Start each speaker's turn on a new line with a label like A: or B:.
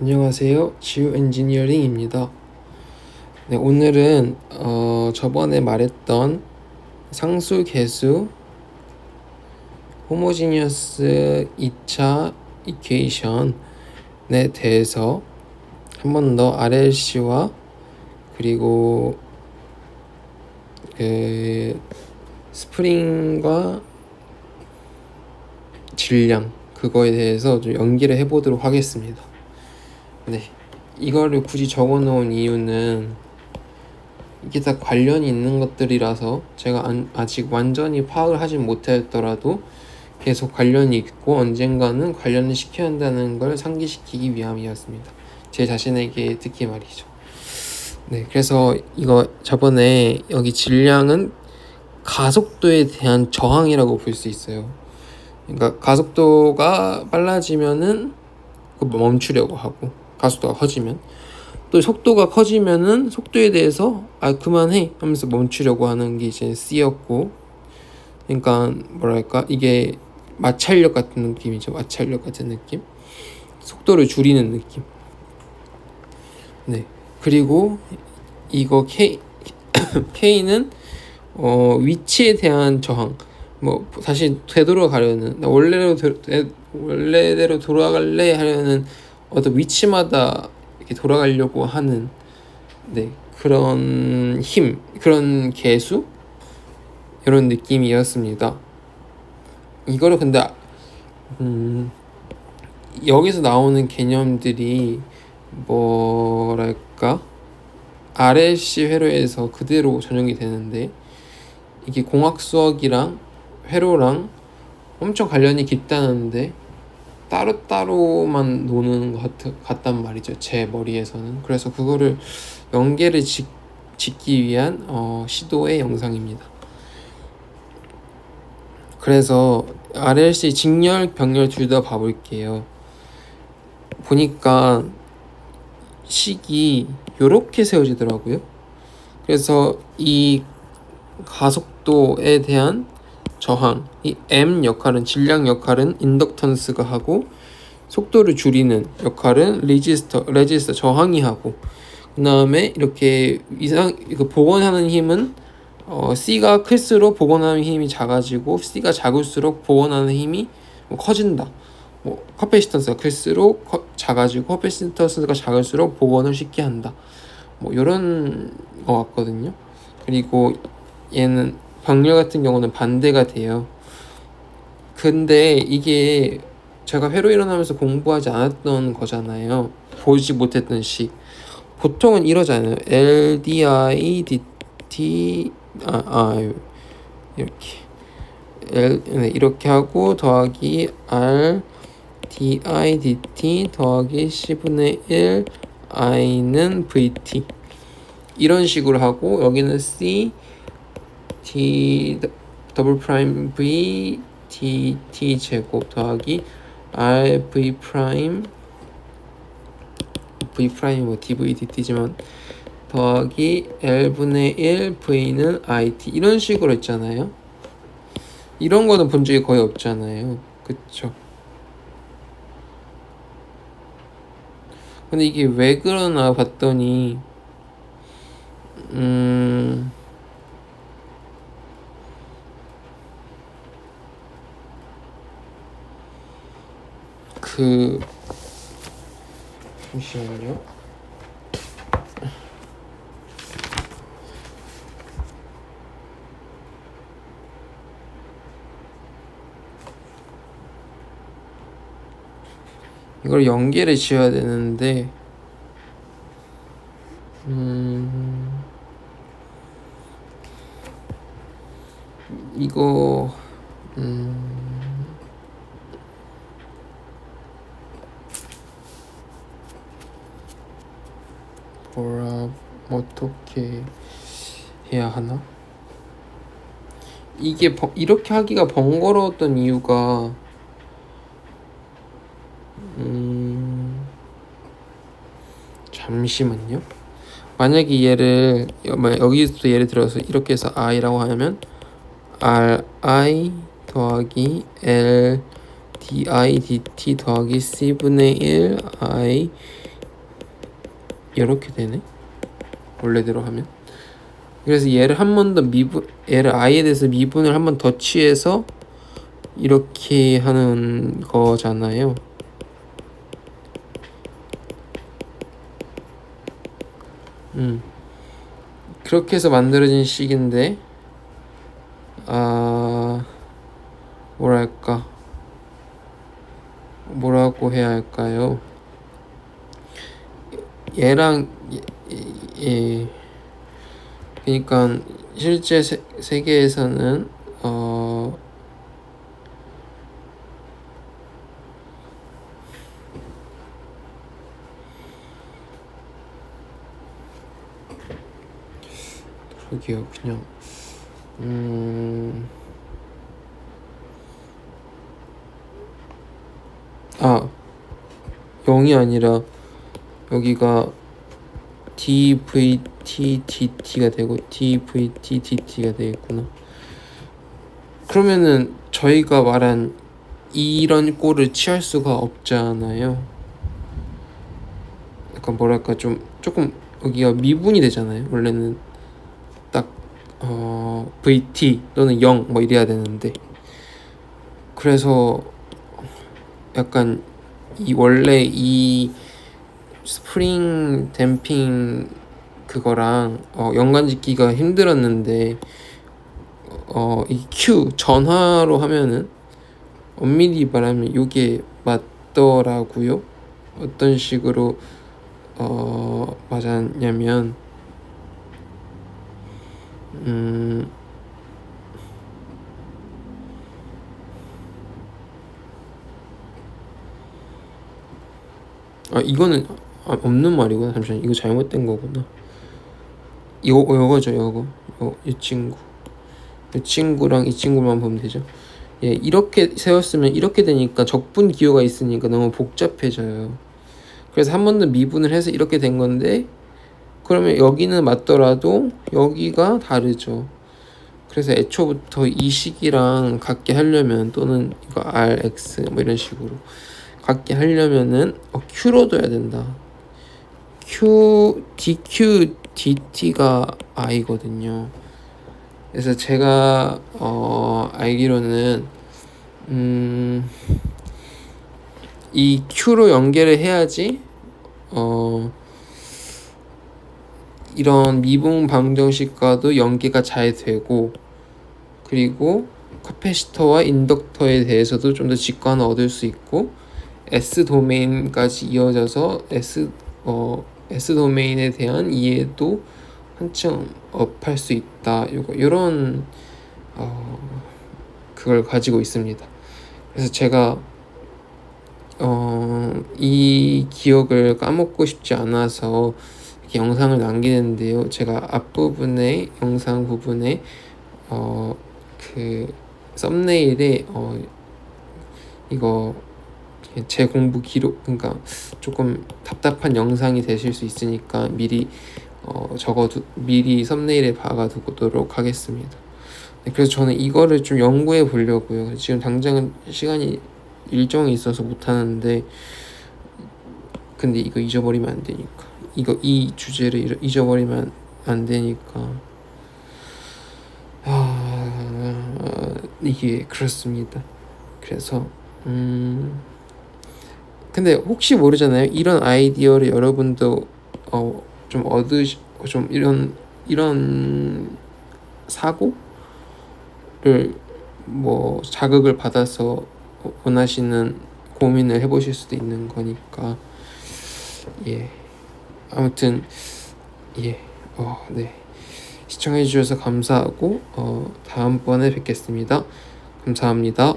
A: 안녕하세요. 지우 엔지니어링입니다. 네, 오늘은 어, 저번에 말했던 상수 계수 호모지니어스 2차 이퀘이션에 대해서 한 번 더 RLC와 그리고 그 스프링과 질량 그거에 대해서 좀 연기를 해보도록 하겠습니다. 네. 이거를 굳이 적어 놓은 이유는 이게 다 관련이 있는 것들이라서 제가 안, 아직 완전히 파악을 하진 못했더라도 계속 관련이 있고 언젠가는 관련을 시켜야 한다는 걸 상기시키기 위함이었습니다. 제 자신에게 특히 말이죠. 네, 그래서 이거 저번에 여기 질량은 가속도에 대한 저항이라고 볼 수 있어요. 그러니까 가속도가 빨라지면은 멈추려고 하고 가속도가 커지면. 또 속도가 커지면은 속도에 대해서 아 그만해 하면서 멈추려고 하는 게 이제 C였고. 그러니까 뭐랄까 이게 마찰력 같은 느낌이죠. 마찰력 같은 느낌. 속도를 줄이는 느낌. 네. 그리고 이거 K K는 어 위치에 대한 저항. 뭐 다시 되돌아가려는 원래로 되, 원래대로 돌아갈래 하려는 어떤 위치마다 이렇게 돌아가려고 하는 네 그런 힘 그런 개수 이런 느낌이었습니다. 이거를 근데 음 여기서 나오는 개념들이 뭐랄까 RLC 회로에서 그대로 전용이 되는데 이게 공학 수학이랑 회로랑 엄청 관련이 깊다는데 따로따로만 노는 것 같, 같단 말이죠. 제 머리에서는. 그래서 그거를 연계를 짓, 짓기 위한 어, 시도의 영상입니다. 그래서 RLC 직렬, 병렬 둘 다 봐볼게요. 보니까 식이 이렇게 세워지더라고요. 그래서 이 가속도에 대한 저항, 이 M 역할은 질량 역할은 인덕턴스가 하고 속도를 줄이는 역할은 레지스터, 레지스터 저항이 하고 그 다음에 이렇게 이상 이거 복원하는 힘은 어, C가 클수록 복원하는 힘이 작아지고 C가 작을수록 복원하는 힘이 뭐 커진다. 뭐 커패시턴스가 클수록 커, 작아지고 커패시턴스가 작을수록 복원을 쉽게 한다. 뭐 이런 거 같거든요. 그리고 얘는 병렬 같은 경우는 반대가 돼요. 근데 이게 제가 회로 일어나면서 공부하지 않았던 거잖아요. 보지 못했던 식. 보통은 이러잖아요. LDI DT 아, 아 이렇게 L 네, 이렇게 하고 더하기 R DI DT 더하기 C분의 1 I는 VT 이런 식으로 하고 여기는 C t 더블 프라임 v t t 제곱 더하기 r v 프라임 v 프라임 뭐 dv dt지만 더하기 l분의 1 v는 it 이런 식으로 했잖아요. 이런 거는 본 적이 거의 없잖아요. 그쵸? 근데 이게 왜 그러나 봤더니 음 그 잠시만요. 이걸 연계를 지어야 되는데 음 이거 음 뭐라 어떻게 해야 하나? 이게 버, 이렇게 하기가 번거로웠던 이유가 음 잠시만요. 만약에 얘를 여기서 예를 들어서 이렇게 해서 i라고 하면 r i 더하기 l d i dt 더하기 c분의 1 i 이렇게 되네 원래대로 하면. 그래서 얘를 한 번 더 미분 얘를 i에 대해서 미분을 한 번 더 취해서 이렇게 하는 거잖아요. 음. 그렇게 해서 만들어진 식인데 아 뭐랄까. 뭐라고 해야 할까요? 얘랑 예, 예. 그러니까 실제 세, 세계에서는 어 그러게요 그냥 음 아, 0이 아니라 여기가 dvtt가 되고 dvtt가 되겠구나. 그러면은 저희가 말한 이런 꼴을 취할 수가 없잖아요. 약간 뭐랄까 좀 조금 여기가 미분이 되잖아요. 원래는 딱 어, vt 또는 0 뭐 이래야 되는데 그래서 약간 이 원래 이 스프링 댐핑 그거랑 어, 연관 짓기가 힘들었는데 어, 이 Q 전화로 하면은 엄밀히 말하면 이게 맞더라고요. 어떤 식으로 어, 맞았냐면 음 아 이거는 아, 없는 말이구나. 잠시만 이거 잘못된 거구나. 이거 이거죠 이거. 이거 이 친구. 이 친구랑 이 친구만 보면 되죠. 예 이렇게 세웠으면 이렇게 되니까 적분 기호가 있으니까 너무 복잡해져요. 그래서 한 번 더 미분을 해서 이렇게 된 건데 그러면 여기는 맞더라도 여기가 다르죠. 그래서 애초부터 이 식이랑 같게 하려면 또는 이거 rx 뭐 이런 식으로 같게 하려면은 어, q로 둬야 된다. Q dq dt가 i거든요. 그래서 제가 어, 알기로는 음, 이 q로 연결을 해야지 어, 이런 미분 방정식과도 연계가 잘 되고 그리고 카페시터와 인덕터에 대해서도 좀 더 직관을 얻을 수 있고 S 도메인까지 이어져서 S 어 S 도메인에 대한 이해도 한층 업할 수 있다. 요거 요런 어 그걸 가지고 있습니다. 그래서 제가 어 이 기억을 까먹고 싶지 않아서 영상을 남기는데요. 제가 앞부분에 영상 부분에 어 그 썸네일에 어 이거 제 공부 기록 그러니까 조금 답답한 영상이 되실 수 있으니까 미리 어, 적어두 미리 썸네일에 박아두도록 하겠습니다. 네, 그래서 저는 이거를 좀 연구해 보려고요. 지금 당장은 시간이 일정이 있어서 못 하는데 근데 이거 잊어버리면 안 되니까 이거 이 주제를 잊어버리면 안 되니까 아 이게 그렇습니다. 그래서 음. 근데 혹시 모르잖아요. 이런 아이디어를 여러분도 어, 좀 얻으시 좀 이런 이런 사고를 뭐 자극을 받아서 원하시는 고민을 해보실 수도 있는 거니까. 예. 아무튼 예어네. 시청해 주셔서 감사하고 어 다음번에 뵙겠습니다. 감사합니다.